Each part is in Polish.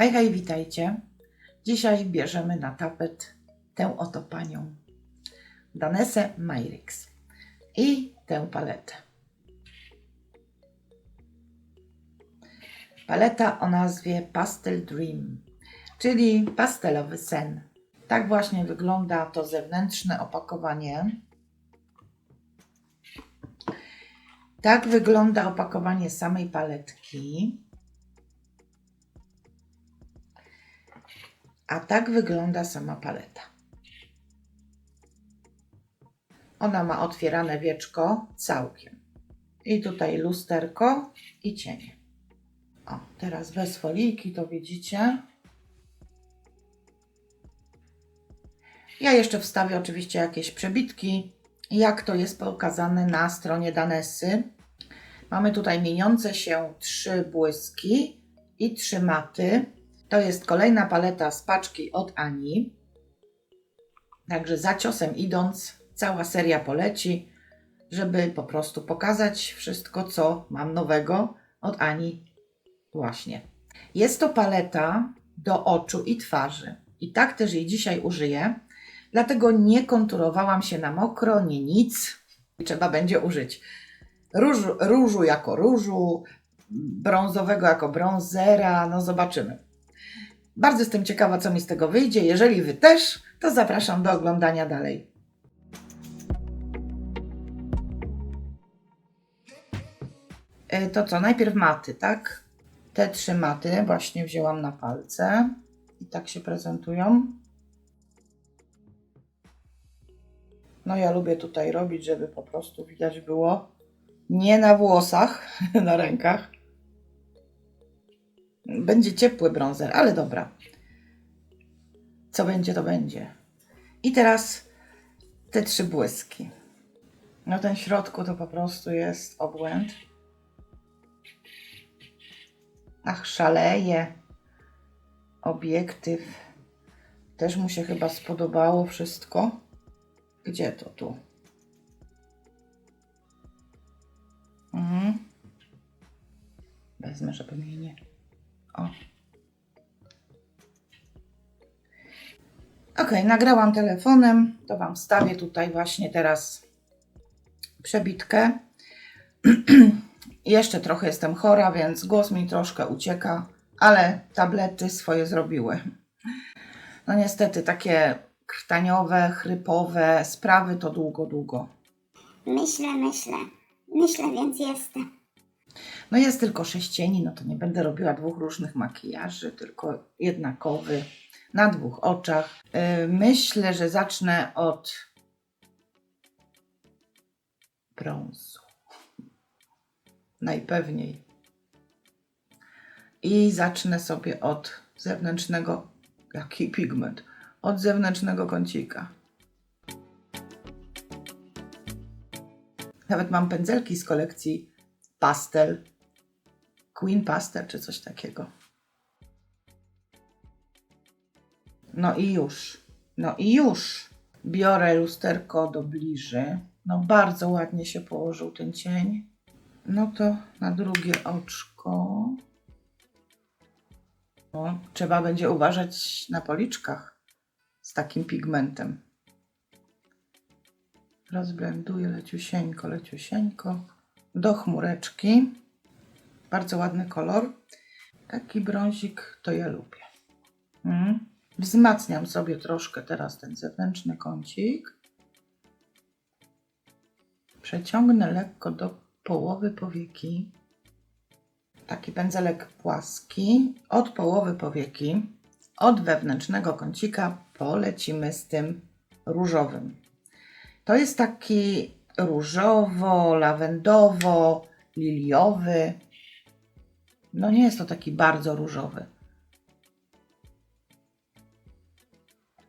Hej, hej, witajcie. Dzisiaj bierzemy na tapet tę oto panią, Danesę Myrix i tę paletę. Paleta o nazwie Pastel Dream, czyli pastelowy sen. Tak właśnie wygląda to zewnętrzne opakowanie. Tak wygląda opakowanie samej paletki. A tak wygląda sama paleta. Ona ma otwierane wieczko całkiem. I tutaj lusterko i cienie. O, teraz bez folijki to widzicie. Ja jeszcze wstawię oczywiście jakieś przebitki, jak to jest pokazane na stronie Danesy. Mamy tutaj mieniące się trzy błyski i trzy maty. To jest kolejna paleta z paczki od Ani. Także za ciosem idąc, cała seria poleci, żeby po prostu pokazać wszystko, co mam nowego od Ani. Właśnie. Jest to paleta do oczu i twarzy. I tak też jej dzisiaj użyję. Dlatego nie konturowałam się na mokro, nie nic. Trzeba będzie użyć różu, różu jako różu, brązowego jako brązera. No zobaczymy. Bardzo jestem ciekawa, co mi z tego wyjdzie. Jeżeli Wy też, to zapraszam do oglądania dalej. E, To co, najpierw maty, tak? Te trzy maty właśnie wzięłam na palce i tak się prezentują. No ja lubię tutaj robić, żeby po prostu widać było nie na włosach, na rękach. Będzie ciepły bronzer, ale dobra. Co będzie, to będzie. I teraz te trzy błyski. No ten środku to po prostu jest obłęd. Ach, szaleje. Obiektyw. Też mu się chyba spodobało wszystko. Gdzie to tu? Mhm. Wezmę, żeby mnie nie... O. Ok, nagrałam telefonem. To Wam wstawię tutaj właśnie teraz przebitkę. Jeszcze trochę jestem chora, więc głos mi troszkę ucieka, ale tablety swoje zrobiły. No niestety takie krtaniowe, chrypowe sprawy to długo, długo. Myślę, myślę. Myślę, więc jestem. No jest tylko sześcieni, no to nie będę robiła dwóch różnych makijaży, tylko jednakowy na dwóch oczach. Yy, Myślę, że zacznę od brązu. Najpewniej. I zacznę sobie od zewnętrznego, jaki pigment, od zewnętrznego kącika. Nawet mam pędzelki z kolekcji pastel, Queen Pastel czy coś takiego. No i już, no i już. Biorę lusterko do bliży. No bardzo ładnie się położył ten cień. No to na drugie oczko. O, trzeba będzie uważać na policzkach z takim pigmentem. Rozblenduję leciusieńko, leciusieńko do chmureczki. Bardzo ładny kolor. Taki brązik to ja lubię. Mm. Wzmacniam sobie troszkę teraz ten zewnętrzny kącik. Przeciągnę lekko do połowy powieki. Taki pędzelek płaski. Od połowy powieki, od wewnętrznego kącika polecimy z tym różowym. To jest taki różowo, lawendowo, liliowy. No nie jest to taki bardzo różowy.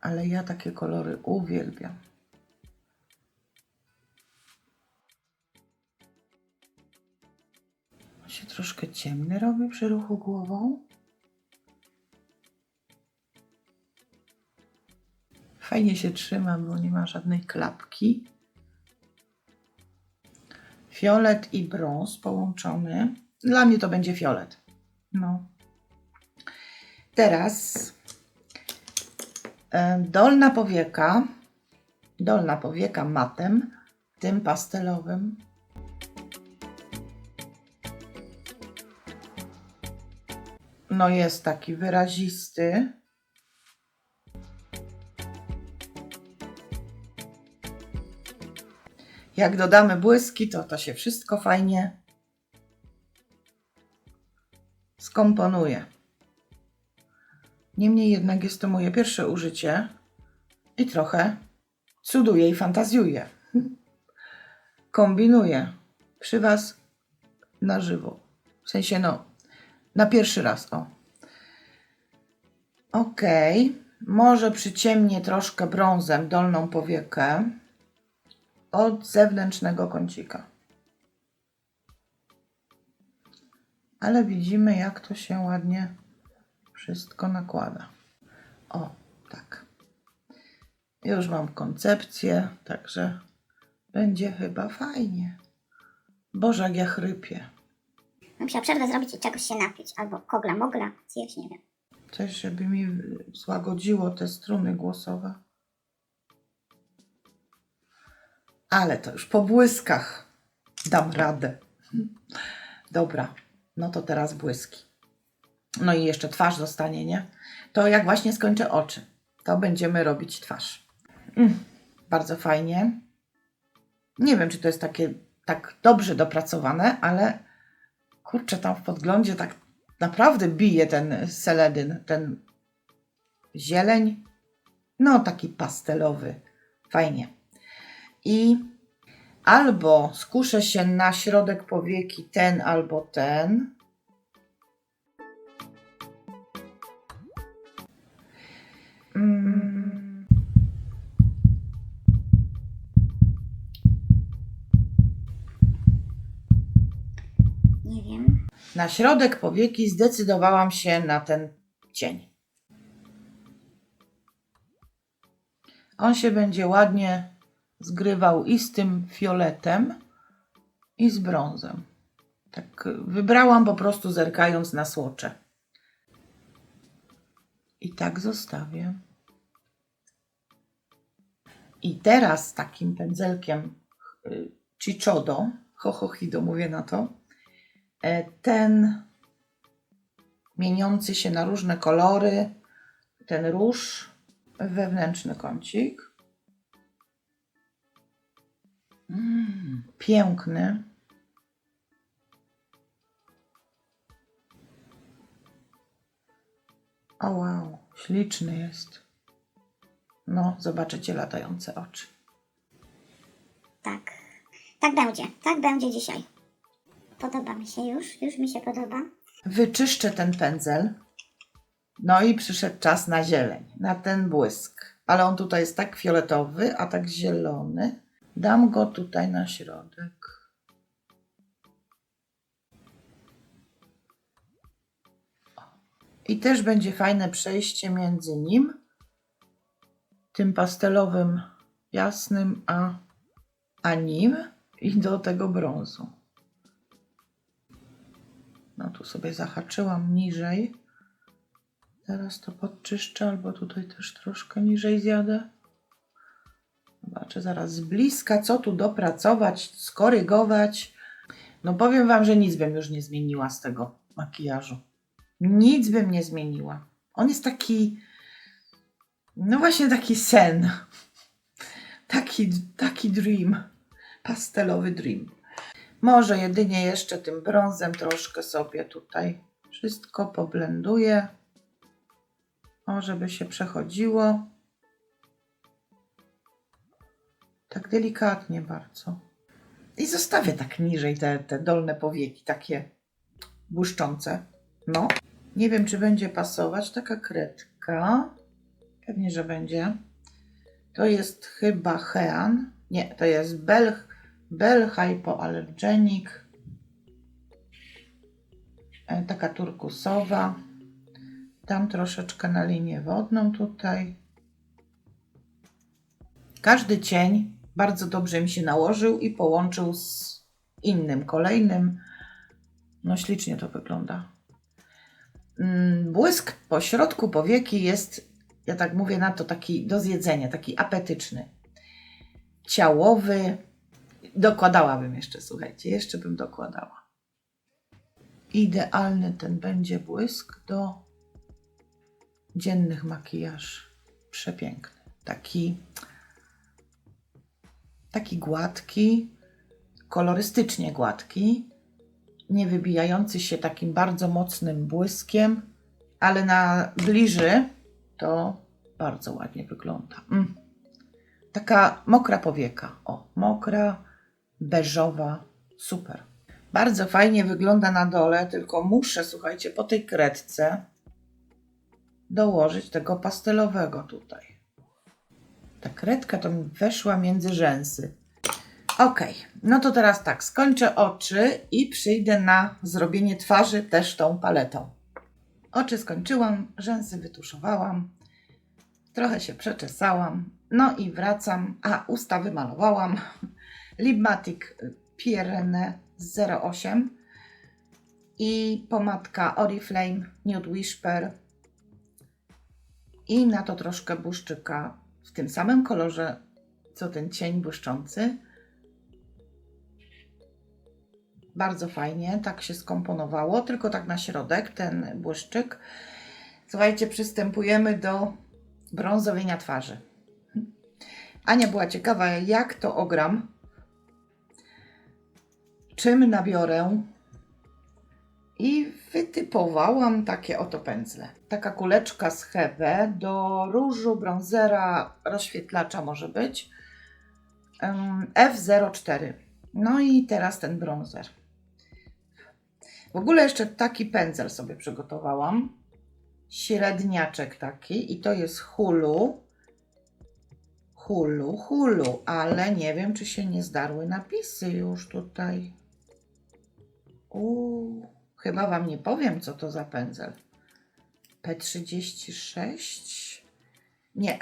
Ale ja takie kolory uwielbiam. Się troszkę ciemny robi przy ruchu głową. Fajnie się trzyma, bo nie ma żadnej klapki. Fiolet i brąz połączony. Dla mnie to będzie fiolet. No. teraz e, dolna powieka, dolna powieka matem, tym pastelowym. No jest taki wyrazisty. Jak dodamy błyski, to to się wszystko fajnie skomponuje. Niemniej jednak jest to moje pierwsze użycie i trochę cuduję i fantazjuję. Kombinuję przy Was na żywo. W sensie, no, na pierwszy raz, o. Okej, może przyciemnię troszkę brązem dolną powiekę od zewnętrznego kącika. Ale widzimy, jak to się ładnie wszystko nakłada. O, tak. Już mam koncepcję, także będzie chyba fajnie. Boże, jak ja chrypię. Bym musiała przerwę zrobić i czegoś się napić. Albo kogla mogla, zjeść, nie wiem. Coś, żeby mi złagodziło te struny głosowe. Ale to już po błyskach dam radę. Dobra, no to teraz błyski. No i jeszcze twarz zostanie, nie? To jak właśnie skończę oczy, to będziemy robić twarz. Mm, bardzo fajnie. Nie wiem, czy to jest takie tak dobrze dopracowane, ale kurczę, tam w podglądzie tak naprawdę bije ten seledyn, ten zieleń. No, taki pastelowy. Fajnie. I albo skuszę się na środek powieki ten albo ten. Mm. Nie wiem. Na środek powieki zdecydowałam się na ten cień. On się będzie ładnie zgrywał i z tym fioletem, i z brązem. Tak wybrałam po prostu zerkając na słocze. I tak zostawię. I teraz takim pędzelkiem y, Chichodo, Hohohido mówię na to, e, ten mieniący się na różne kolory, ten róż, wewnętrzny kącik. Mm, piękny. O wow, śliczny jest. No, zobaczycie latające oczy. Tak. Tak będzie. Tak będzie dzisiaj. Podoba mi się już. Już mi się podoba. Wyczyszczę ten pędzel. No i przyszedł czas na zieleń, na ten błysk. Ale on tutaj jest tak fioletowy, a tak zielony. Dam go tutaj na środek. I też będzie fajne przejście między nim, tym pastelowym jasnym, a, a nim i do tego brązu. No tu sobie zahaczyłam niżej. Teraz to podczyszczę, albo tutaj też troszkę niżej zjadę. Zobaczę zaraz z bliska, co tu dopracować, skorygować. No powiem Wam, że nic bym już nie zmieniła z tego makijażu. Nic bym nie zmieniła. On jest taki, no właśnie taki sen. Taki, taki dream. Pastelowy dream. Może jedynie jeszcze tym brązem troszkę sobie tutaj wszystko poblenduję. O, żeby się przechodziło. Tak delikatnie bardzo. I zostawię tak niżej te, te dolne powieki, takie błyszczące. No. Nie wiem, czy będzie pasować taka kredka. Pewnie, że będzie. To jest chyba Hean. Nie, to jest Bel, Bel Hypoallergenic. E, Taka turkusowa. Dam troszeczkę na linię wodną tutaj. Każdy cień bardzo dobrze mi się nałożył i połączył z innym, kolejnym. No ślicznie to wygląda. mm, błysk po środku powieki jest, ja tak mówię na to, taki do zjedzenia, taki apetyczny. Ciałowy. Dokładałabym jeszcze, słuchajcie, jeszcze bym dokładała. Idealny ten będzie błysk do dziennych makijaż. Przepiękny. Taki, taki gładki, kolorystycznie gładki, nie wybijający się takim bardzo mocnym błyskiem, ale na bliży to bardzo ładnie wygląda. Mm. Taka mokra powieka. O, mokra, beżowa, super. Bardzo fajnie wygląda na dole, tylko muszę, słuchajcie, po tej kredce dołożyć tego pastelowego tutaj. Ta kredka to mi weszła między rzęsy. Ok, no to teraz tak, skończę oczy i przyjdę na zrobienie twarzy też tą paletą. Oczy skończyłam, rzęsy wytuszowałam, trochę się przeczesałam, no i wracam, a usta wymalowałam. Lipmatic Pierre 08 i pomadka Oriflame Nude Whisper i na to troszkę błyszczyka w tym samym kolorze, co ten cień błyszczący. Bardzo fajnie, tak się skomponowało, tylko tak na środek ten błyszczyk. Słuchajcie, przystępujemy do brązowienia twarzy. Ania była ciekawa, jak to ogram, czym nabiorę i wytypowałam takie oto pędzle. Taka kuleczka z Hebe do różu, brązera, rozświetlacza może być. Em, F04. No i teraz ten brązer. W ogóle jeszcze taki pędzel sobie przygotowałam. Średniaczek taki i to jest Hulu. Hulu, Hulu, ale nie wiem, czy się nie zdarły napisy już tutaj. Uuu, chyba Wam nie powiem, co to za pędzel. P36? Nie.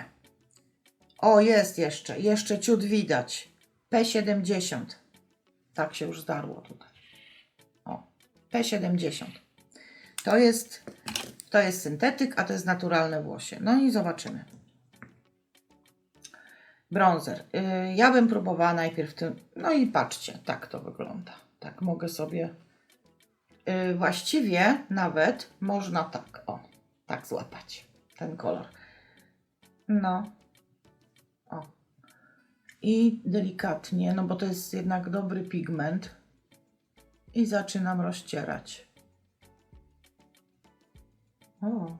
O, jest jeszcze, jeszcze ciut widać. P70. Tak się już zdarło tutaj. O, P70. To jest, to jest syntetyk, a to jest naturalne włosie. No i zobaczymy. Bronzer. Yy, ja bym próbowała najpierw tym. No i patrzcie, tak to wygląda. Tak mogę sobie. Yy, właściwie nawet można tak, o, tak złapać ten kolor. No. O. I delikatnie, no bo to jest jednak dobry pigment. I zaczynam rozcierać. O.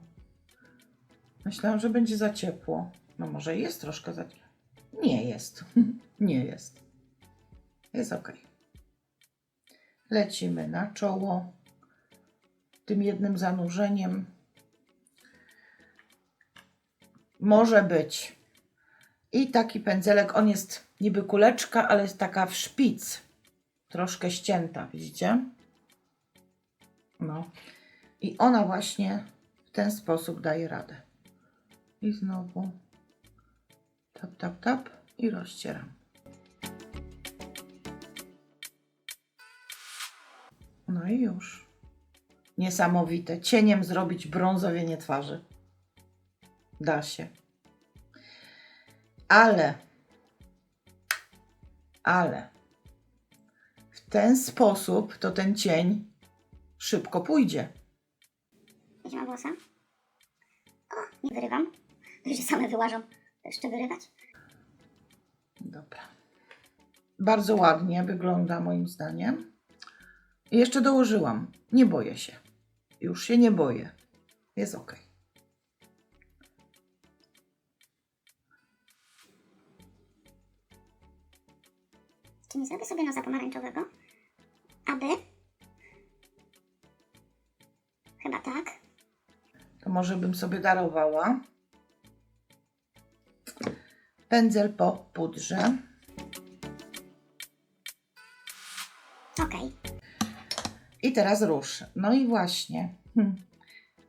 Myślałam, że będzie za ciepło. No może jest troszkę za ciepło. Nie jest. Nie jest. Jest ok. Lecimy na czoło. Tym jednym zanurzeniem. Może być. I taki pędzelek, on jest niby kuleczka, ale jest taka w szpic. Troszkę ścięta, widzicie? No. I ona właśnie w ten sposób daje radę. I znowu tap, tap, tap i rozcieram. No i już. Niesamowite. Cieniem zrobić brązowienie twarzy. Da się. Ale, ale w ten sposób to ten cień szybko pójdzie. Jedziemy włosa. O, nie wyrywam. Się same wyłażą. Jeszcze wyrywać? Dobra. Bardzo ładnie wygląda moim zdaniem. I jeszcze dołożyłam. Nie boję się. Już się nie boję. Jest ok. Czy nie zrobię sobie nosa pomarańczowego? Aby? Chyba tak. To może bym sobie darowała. Pędzel po pudrze. teraz rusz. No i właśnie. Hmm.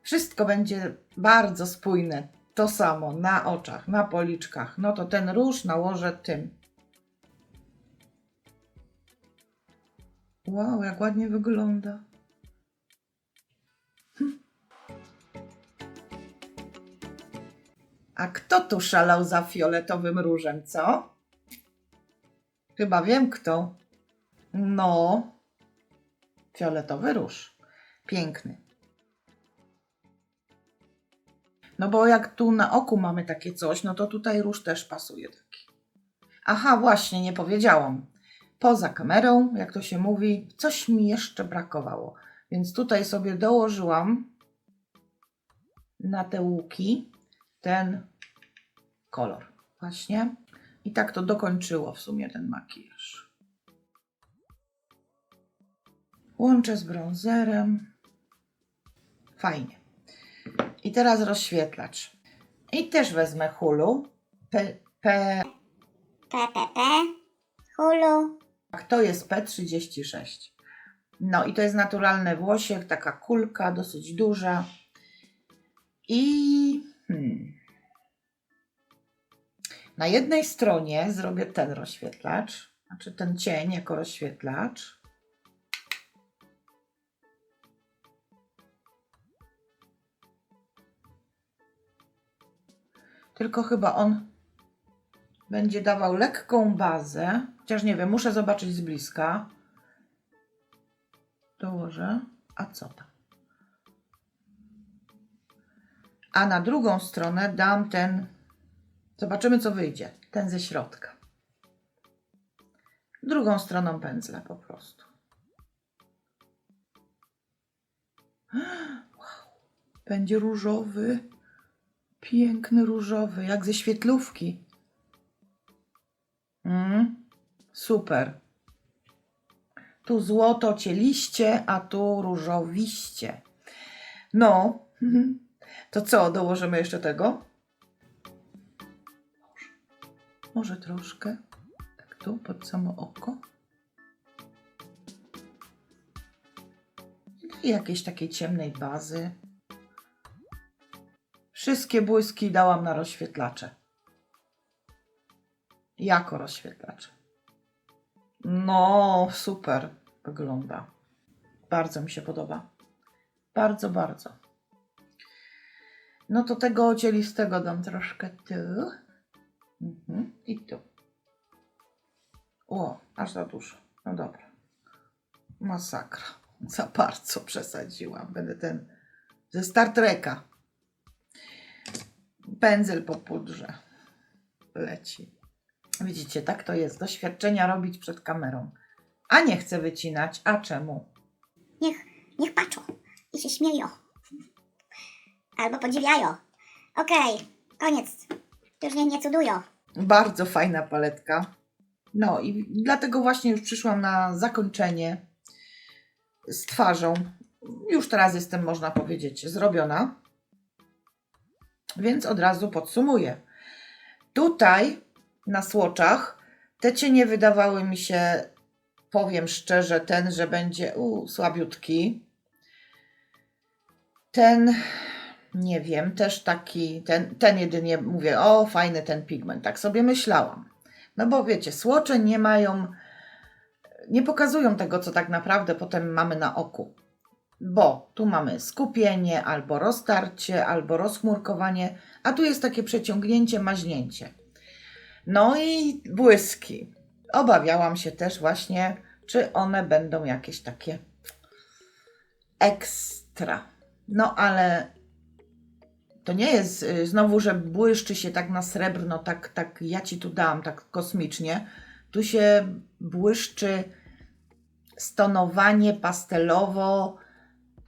Wszystko będzie bardzo spójne. To samo na oczach, na policzkach. No to ten róż nałożę tym. Wow, jak ładnie wygląda. Hm. A kto tu szalał za fioletowym różem, co? Chyba wiem kto. No, fioletowy róż. Piękny. No bo jak tu na oku mamy takie coś, no to tutaj róż też pasuje taki. Aha, właśnie, nie powiedziałam. Poza kamerą, jak to się mówi, coś mi jeszcze brakowało. Więc tutaj sobie dołożyłam na te łuki ten kolor. Właśnie. I tak to dokończyło w sumie ten makijaż. Łączę z bronzerem. Fajnie. I teraz rozświetlacz. I też wezmę hulu. P, P, PPP. Hulu. Tak, to jest P36. No i to jest naturalny włosiek, taka kulka, dosyć duża. I hmm, na jednej stronie zrobię ten rozświetlacz, znaczy ten cień jako rozświetlacz. Tylko chyba on będzie dawał lekką bazę, chociaż nie wiem, muszę zobaczyć z bliska. Dołożę. A co tam? A na drugą stronę dam ten. Zobaczymy, co wyjdzie. Ten ze środka. Drugą stroną pędzla po prostu. Wow. Będzie różowy. Piękny różowy, jak ze świetlówki. Mm, super. Tu złoto cieliście, a tu różowiście. No, to co, dołożymy jeszcze tego? Może, troszkę. Tak tu, pod samo oko. I jakiejś takiej ciemnej bazy. Wszystkie błyski dałam na rozświetlacze. Jako rozświetlacze. No, super wygląda. Bardzo mi się podoba. Bardzo, bardzo. No to tego ocielistego dam troszkę tu. Mhm. I tu. O, aż za dużo. No dobra. Masakra. Za bardzo przesadziłam. Będę ten ze Star Treka. Pędzel po pudrze. Leci. Widzicie, tak to jest. Doświadczenia robić przed kamerą. A nie chcę wycinać. A czemu? Niech, niech patrzą i się śmieją. Albo podziwiają. Okej, koniec. Już nie, nie cudują. Bardzo fajna paletka. No i dlatego właśnie już przyszłam na zakończenie z twarzą. Już teraz jestem, można powiedzieć, zrobiona. Więc od razu podsumuję. Tutaj na słoczach te cienie wydawały mi się, powiem szczerze, ten, że będzie u, słabiutki. Ten, nie wiem, też taki, ten, ten jedynie mówię, o fajny ten pigment, tak sobie myślałam. No bo wiecie, słocze nie mają, nie pokazują tego, co tak naprawdę potem mamy na oku. Bo tu mamy skupienie, albo roztarcie, albo rozchmurkowanie, a tu jest takie przeciągnięcie, maźnięcie. No i błyski. Obawiałam się też właśnie, czy one będą jakieś takie ekstra. No ale to nie jest y, znowu, że błyszczy się tak na srebrno, tak, tak ja ci tu dałam, tak kosmicznie. Tu się błyszczy stonowanie pastelowo,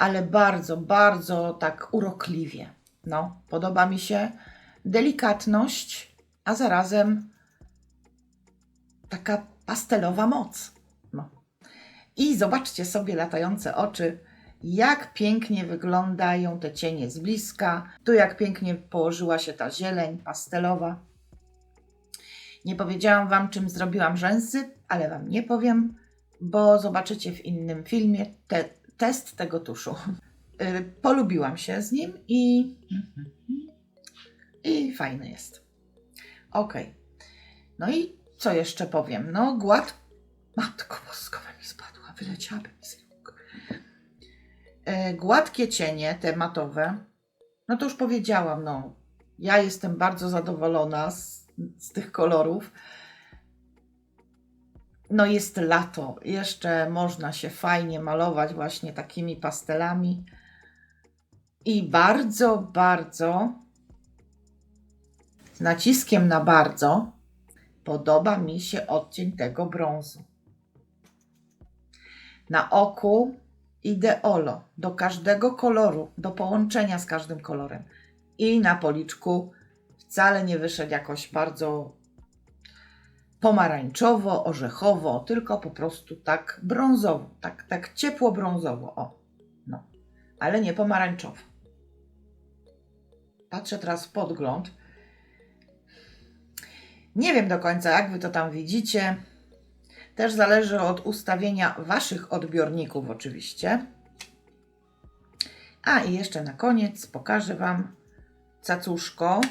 ale bardzo, bardzo tak urokliwie. No, podoba mi się delikatność, a zarazem taka pastelowa moc. No. I zobaczcie sobie latające oczy, jak pięknie wyglądają te cienie z bliska. Tu jak pięknie położyła się ta zieleń pastelowa. Nie powiedziałam Wam, czym zrobiłam rzęsy, ale Wam nie powiem, bo zobaczycie w innym filmie te, test tego tuszu. Y, Polubiłam się z nim i, i fajny jest. Ok. No i co jeszcze powiem? No, gład. Matko boskowa mi spadła, wyleciałaby z rąk. E, Gładkie cienie, te matowe. No to już powiedziałam, no. Ja jestem bardzo zadowolona z, z tych kolorów. No jest lato, jeszcze można się fajnie malować właśnie takimi pastelami. I bardzo, bardzo z naciskiem na bardzo podoba mi się odcień tego brązu. Na oku ideolo do każdego koloru, do połączenia z każdym kolorem. I na policzku wcale nie wyszedł jakoś bardzo pomarańczowo, orzechowo, tylko po prostu tak brązowo, tak, tak ciepło brązowo, o, no, ale nie pomarańczowo. Patrzę teraz w podgląd. Nie wiem do końca, jak wy to tam widzicie. Też zależy od ustawienia waszych odbiorników, oczywiście. A i jeszcze na koniec pokażę wam cacuszko,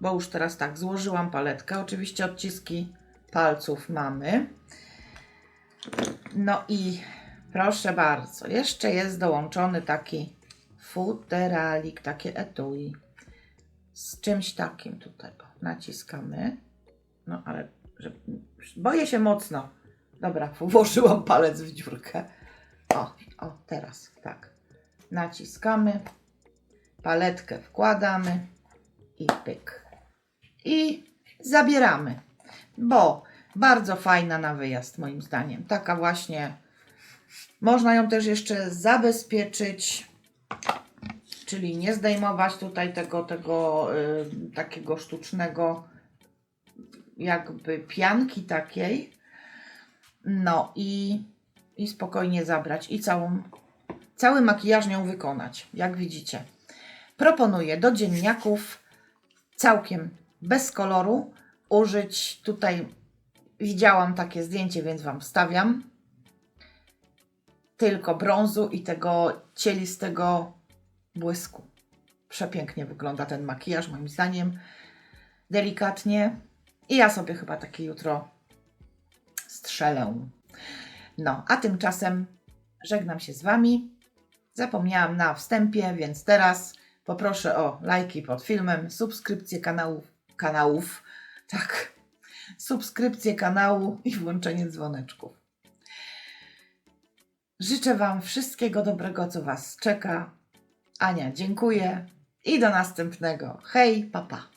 bo już teraz tak złożyłam paletkę. Oczywiście odciski palców mamy. No i proszę bardzo, jeszcze jest dołączony taki futeralik, takie etui z czymś takim tutaj. Naciskamy. No ale boję się mocno. Dobra, włożyłam palec w dziurkę. O, o, teraz tak. Naciskamy, paletkę wkładamy i pyk. I zabieramy, bo bardzo fajna na wyjazd, moim zdaniem. Taka właśnie. Można ją też jeszcze zabezpieczyć, czyli nie zdejmować tutaj tego, tego y, takiego sztucznego, jakby pianki takiej. No i, i spokojnie zabrać i całą, cały makijaż nią wykonać, jak widzicie. Proponuję do dzienniaków całkiem bez koloru użyć tutaj widziałam takie zdjęcie, więc Wam wstawiam tylko brązu i tego cielistego błysku. Przepięknie wygląda ten makijaż, moim zdaniem. Delikatnie. I ja sobie chyba taki jutro strzelę. No, a tymczasem żegnam się z Wami. Zapomniałam na wstępie, więc teraz poproszę o lajki pod filmem, subskrypcję kanałów, kanałów, tak, subskrypcję kanału i włączenie dzwoneczków. Życzę Wam wszystkiego dobrego, co Was czeka. Ania, dziękuję i do następnego. Hej, papa. Pa.